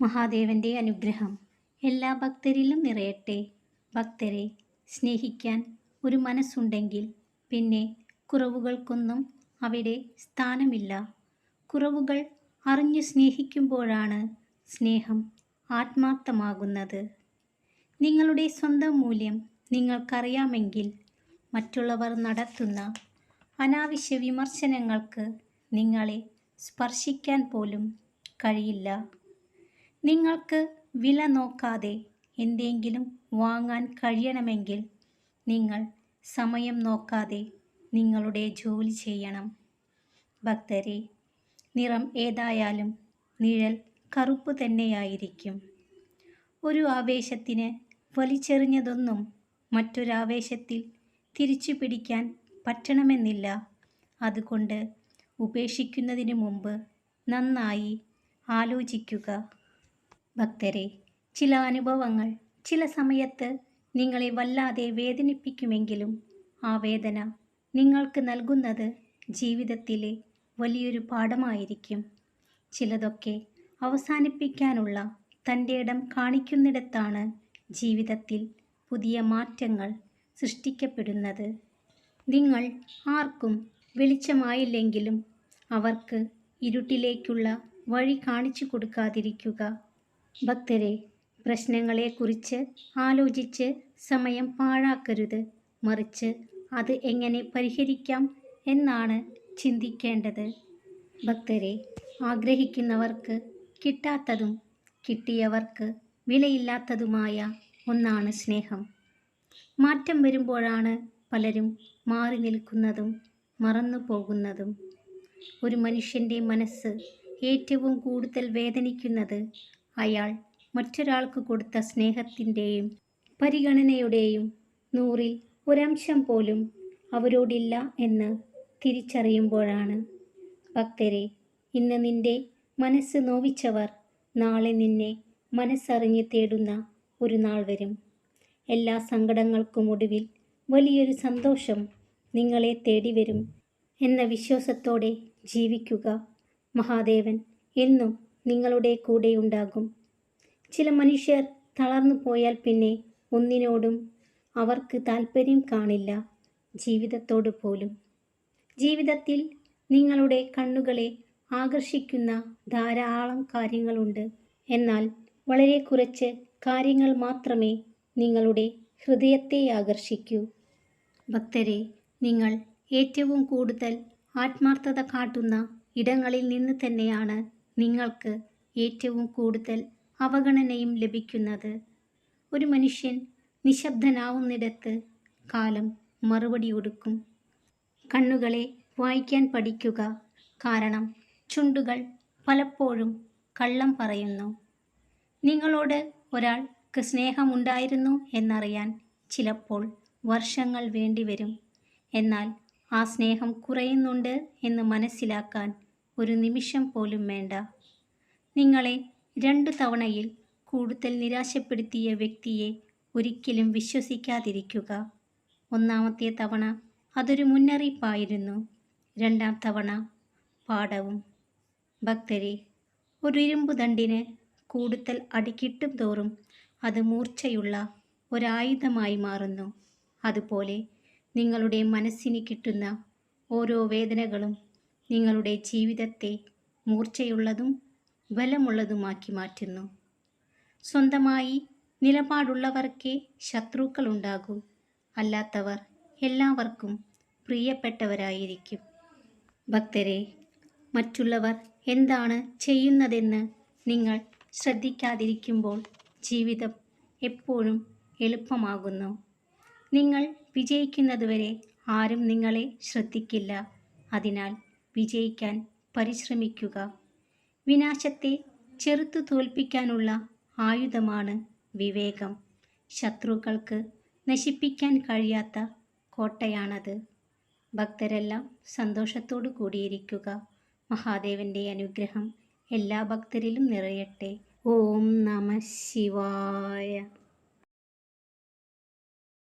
മഹാദേവന്റെ അനുഗ്രഹം എല്ലാ ഭക്തരിലും നിറയട്ടെ. ഭക്തരെ സ്നേഹിക്കാൻ ഒരു മനസ്സുണ്ടെങ്കിൽ പിന്നെ കുറവുകൾക്കൊന്നും അവിടെ സ്ഥാനമില്ല. കുറവുകൾ അറിഞ്ഞു സ്നേഹിക്കുമ്പോഴാണ് സ്നേഹം ആത്മാർത്ഥമാകുന്നത്. നിങ്ങളുടെ സ്വന്തം മൂല്യം നിങ്ങൾക്കറിയാമെങ്കിൽ മറ്റുള്ളവർ നടത്തുന്ന അനാവശ്യ വിമർശനങ്ങൾക്ക് നിങ്ങളെ സ്പർശിക്കാൻ പോലും കഴിയില്ല. നിങ്ങൾക്ക് വില നോക്കാതെ എന്തെങ്കിലും വാങ്ങാൻ കഴിയണമെങ്കിൽ നിങ്ങൾ സമയം നോക്കാതെ നിങ്ങളുടെ ജോലി ചെയ്യണം. ഭക്തരെ നിറം ഏതായാലും നിഴൽ കറുപ്പ് തന്നെയായിരിക്കും. ഒരു ആവേശത്തിന് വലിച്ചെറിഞ്ഞതൊന്നും മറ്റൊരാവേശത്തിൽ തിരിച്ചു പിടിക്കാൻ പറ്റണമെന്നില്ല. അതുകൊണ്ട് ഉപേക്ഷിക്കുന്നതിന് മുമ്പ് നന്നായി ആലോചിക്കുക. ഭക്തരെ ചില അനുഭവങ്ങൾ ചില സമയത്ത് നിങ്ങളെ വല്ലാതെ വേദനിപ്പിക്കുമെങ്കിലും ആ വേദന നിങ്ങൾക്ക് നൽകുന്നത് ജീവിതത്തിലെ വലിയൊരു പാഠമായിരിക്കും. ചിലതൊക്കെ അവസാനിപ്പിക്കാനുള്ള തന്റെ ഇടം കാണിക്കുന്നിടത്താണ് ജീവിതത്തിൽ പുതിയ മാറ്റങ്ങൾ സൃഷ്ടിക്കപ്പെടുന്നത്. നിങ്ങൾ ആർക്കും വെളിച്ചമായില്ലെങ്കിലും അവർക്ക് ഇരുട്ടിലേക്കുള്ള വഴി കാണിച്ചു കൊടുക്കാതിരിക്കുക ഭക്തരെ പ്രശ്നങ്ങളെക്കുറിച്ച് ആലോചിച്ച് സമയം പാഴാക്കരുത്. മറിച്ച് അത് എങ്ങനെ പരിഹരിക്കാം എന്നാണ് ചിന്തിക്കേണ്ടത്. ഭക്തരെ ആഗ്രഹിക്കുന്നവർക്ക് കിട്ടാത്തതും കിട്ടിയവർക്ക് വിലയില്ലാത്തതുമായ ഒന്നാണ് സ്നേഹം. മാറ്റം വരുമ്പോഴാണ് പലരും മാറി നിൽക്കുന്നതും മറന്നു പോകുന്നതും. ഒരു മനുഷ്യന്റെ മനസ്സ് ഏറ്റവും കൂടുതൽ വേദനിക്കുന്നത് അയാൾ മറ്റൊരാൾക്ക് കൊടുത്ത സ്നേഹത്തിന്റെയും പരിഗണനയുടെയും നൂറിൽ ഒരംശം പോലും അവരോടില്ല എന്ന് തിരിച്ചറിയുമ്പോഴാണ്. ഭക്തരെ ഇന്ന് നിന്റെ മനസ്സ് നോവിച്ചവർ നാളെ നിന്നെ മനസ്സറിഞ്ഞ് തേടുന്ന ഒരു നാൾ വരും. എല്ലാ സങ്കടങ്ങൾക്കും ഒടുവിൽ വലിയൊരു സന്തോഷം നിങ്ങളെ തേടി വരും എന്ന വിശ്വാസത്തോടെ ജീവിക്കുക. മഹാദേവൻ എന്നും നിങ്ങളുടെ കൂടെയുണ്ടാകും ചില മനുഷ്യർ തളർന്നു പോയാൽ പിന്നെ ഒന്നിനോടും അവർക്ക് താല്പര്യം കാണില്ല ജീവിതത്തോട് പോലും. ജീവിതത്തിൽ നിങ്ങളുടെ കണ്ണുകളെ ആകർഷിക്കുന്ന ധാരാളം കാര്യങ്ങളുണ്ട്. എന്നാൽ വളരെ കുറച്ച് കാര്യങ്ങൾ മാത്രമേ നിങ്ങളുടെ ഹൃദയത്തെ ആകർഷിക്കൂ. ഭക്തരെ നിങ്ങൾ ഏറ്റവും കൂടുതൽ ആത്മാർത്ഥത കാട്ടുന്ന ഇടങ്ങളിൽ നിന്ന് തന്നെയാണ് നിങ്ങൾക്ക് ഏറ്റവും കൂടുതൽ അവഗണനയും ലഭിക്കുന്നത്. ഒരു മനുഷ്യൻ നിശബ്ദനാവുന്നിടത്ത് കാലം മറുപടി കൊടുക്കും. കണ്ണുകളെ വായിക്കാൻ പഠിക്കുക കാരണം ചുണ്ടുകൾ പലപ്പോഴും കള്ളം പറയുന്നു. നിങ്ങളോട് ഒരാൾക്ക് സ്നേഹമുണ്ടായിരുന്നു എന്നറിയാൻ ചിലപ്പോൾ വർഷങ്ങൾ വേണ്ടിവരും. എന്നാൽ ആ സ്നേഹം കുറയുന്നുണ്ട് എന്ന് മനസ്സിലാക്കാൻ ഒരു നിമിഷം പോലും വേണ്ട. നിങ്ങളെ രണ്ടു തവണയിൽ കൂടുതൽ നിരാശപ്പെടുത്തിയ വ്യക്തിയെ ഒരിക്കലും വിശ്വസിക്കാതിരിക്കുക. ഒന്നാമത്തെ തവണ അതൊരു മുന്നറിയിപ്പായിരുന്നു. രണ്ടാം തവണ പാഠവും. ഭക്തരെ ഒരു ഇരുമ്പ് ദണ്ടിന് കൂടുതൽ അടിക്കിട്ടും തോറും അത് മൂർച്ചയുള്ള ഒരായുധമായി മാറുന്നു. അതുപോലെ നിങ്ങളുടെ മനസ്സിന് കിട്ടുന്ന ഓരോ വേദനകളും നിങ്ങളുടെ ജീവിതത്തെ മൂർച്ചയുള്ളതും ബലമുള്ളതുമാക്കി മാറ്റുന്നു. സ്വന്തമായി നിലപാടുള്ളവർക്കേ ശത്രുക്കളുണ്ടാകൂ. അല്ലാത്തവർ എല്ലാവർക്കും പ്രിയപ്പെട്ടവരായിരിക്കും. ഭക്തരെ മറ്റുള്ളവർ എന്താണ് ചെയ്യുന്നതെന്ന് നിങ്ങൾ ശ്രദ്ധിക്കാതിരിക്കുമ്പോൾ ജീവിതം എപ്പോഴും എളുപ്പമാകുന്നു. നിങ്ങൾ വിജയിക്കുന്നതുവരെ ആരും നിങ്ങളെ ശ്രദ്ധിക്കില്ല. അതിനാൽ വിജയിക്കാൻ പരിശ്രമിക്കുക. വിനാശത്തെ ചെറുത്തു തോൽപ്പിക്കാനുള്ള ആയുധമാണ് വിവേകം. ശത്രുക്കൾക്ക് നശിപ്പിക്കാൻ കഴിയാത്ത കോട്ടയാണത്. ഭക്തരെല്ലാം സന്തോഷത്തോടു കൂടിയിരിക്കുക. മഹാദേവന്റെ അനുഗ്രഹം എല്ലാ ഭക്തരിലും നിറയട്ടെ. ഓം നമ ശിവായ.